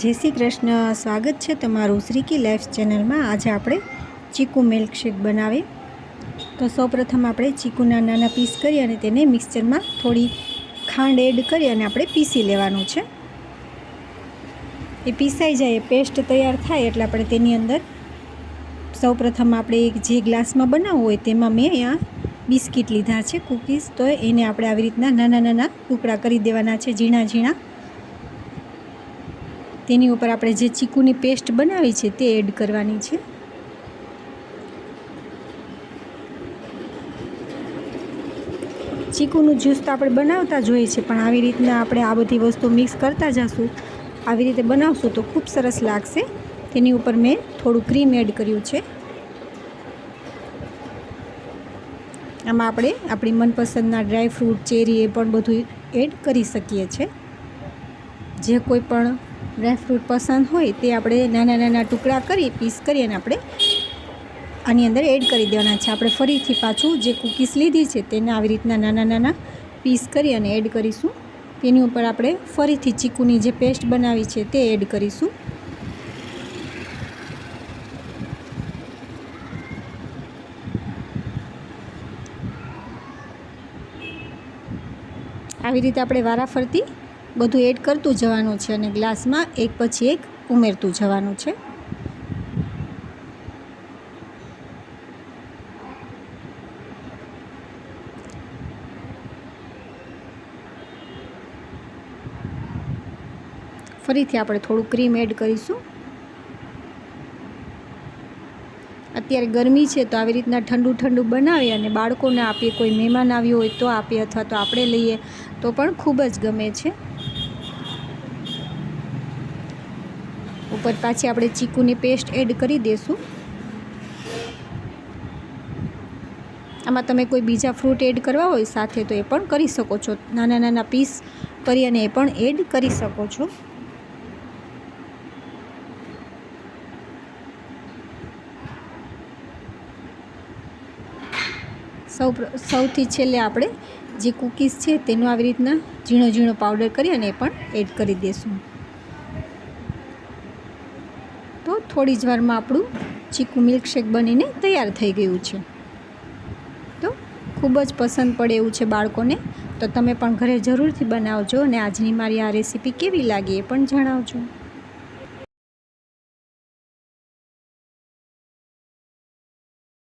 જય શ્રી કૃષ્ણ. સ્વાગત છે તમારું શ્રીકી લાઈફ ચેનલમાં. આજે આપણે ચીકુ મિલ્કશેક બનાવીએ. તો સૌપ્રથમ આપણે ચીકુના નાના પીસ કરી અને તેને મિક્સચરમાં થોડી ખાંડ એડ કરી અને આપણે પીસી લેવાનું છે. એ પીસાઈ જાય પેસ્ટ તૈયાર થાય એટલે આપણે તેની અંદર સૌપ્રથમ આપણે એક જે ગ્લાસમાં બનાવવું હોય તેમાં મેં અહીંયા બિસ્કિટ લીધા છે કૂકીઝ તો એને આપણે આવી રીતના નાના નાના ટુકડા કરી દેવાના છે, ઝીણા ઝીણા. તેની ઉપર આપણે જે ચીકુની પેસ્ટ બનાવી છે તે એડ કરવાની છે. ચીકુનું જ્યુસ તો આપણે બનાવતા જ હોઈએ છીએ, પણ આવી રીતના આપણે આ બધી વસ્તુ મિક્સ કરતા જશું, આવી રીતે બનાવશું તો ખૂબ સરસ લાગશે. તેની ઉપર મેં થોડું ક્રીમ એડ કર્યું છે. આમાં આપણે આપણી મનપસંદના ડ્રાય ફ્રૂટ, ચેરી એ પણ બધું એડ કરી શકીએ છીએ. જે કોઈ પણ ડ્રાય ફ્રૂટ પસંદ હોય તે આપણે નાના નાના ટુકડા કરી, પીસ કરી અને આપણે આની અંદર એડ કરી દેવાના છે. આપણે ફરીથી પાછું જે કૂકીઝ લીધી છે તેને આવી રીતના નાના નાના પીસ કરી અને એડ કરીશું. તેની ઉપર આપણે ફરીથી ચીકુની જે પેસ્ટ બનાવી છે તે એડ કરીશું. આવી રીતે આપણે વારાફરતી બધું એડ કરતું જવાનું છે અને ગ્લાસમાં એક પછી એક ઉમેરતું જવાનું છે. ફરીથી આપણે થોડું ક્રીમ એડ કરીશું. અત્યારે ગરમી છે તો આવી રીતના ઠંડુ ઠંડુ બનાવી અને બાળકોને આપીએ, કોઈ મહેમાન આવ્યું હોય તો આપીએ અથવા તો આપણે લઈએ, તો પણ ખૂબ જ ગમે છે. ઉપર પાછી આપણે ચીકુની પેસ્ટ એડ કરી દઈશું આમાં તમે કોઈ બીજા ફ્રૂટ એડ કરવા હોય સાથે તો એ પણ કરી શકો છો. નાના નાના પીસ કરી અને એ પણ એડ કરી શકો છો. સૌ સૌથી છેલ્લે આપણે જે કૂકીઝ છે તેનો આવી રીતના ઝીણો ઝીણો પાવડર કરી અને એ પણ એડ કરી દઈશું તો થોડી જ વારમાં આપણું ચીકુ મિલ્કશેક બનીને તૈયાર થઈ ગયું છે. તો ખૂબ જ પસંદ પડે એવું છે બાળકોને. તો તમે પણ ઘરે જરૂરથી બનાવજો અને આજની મારી આ રેસીપી કેવી લાગી એ પણ જણાવજો.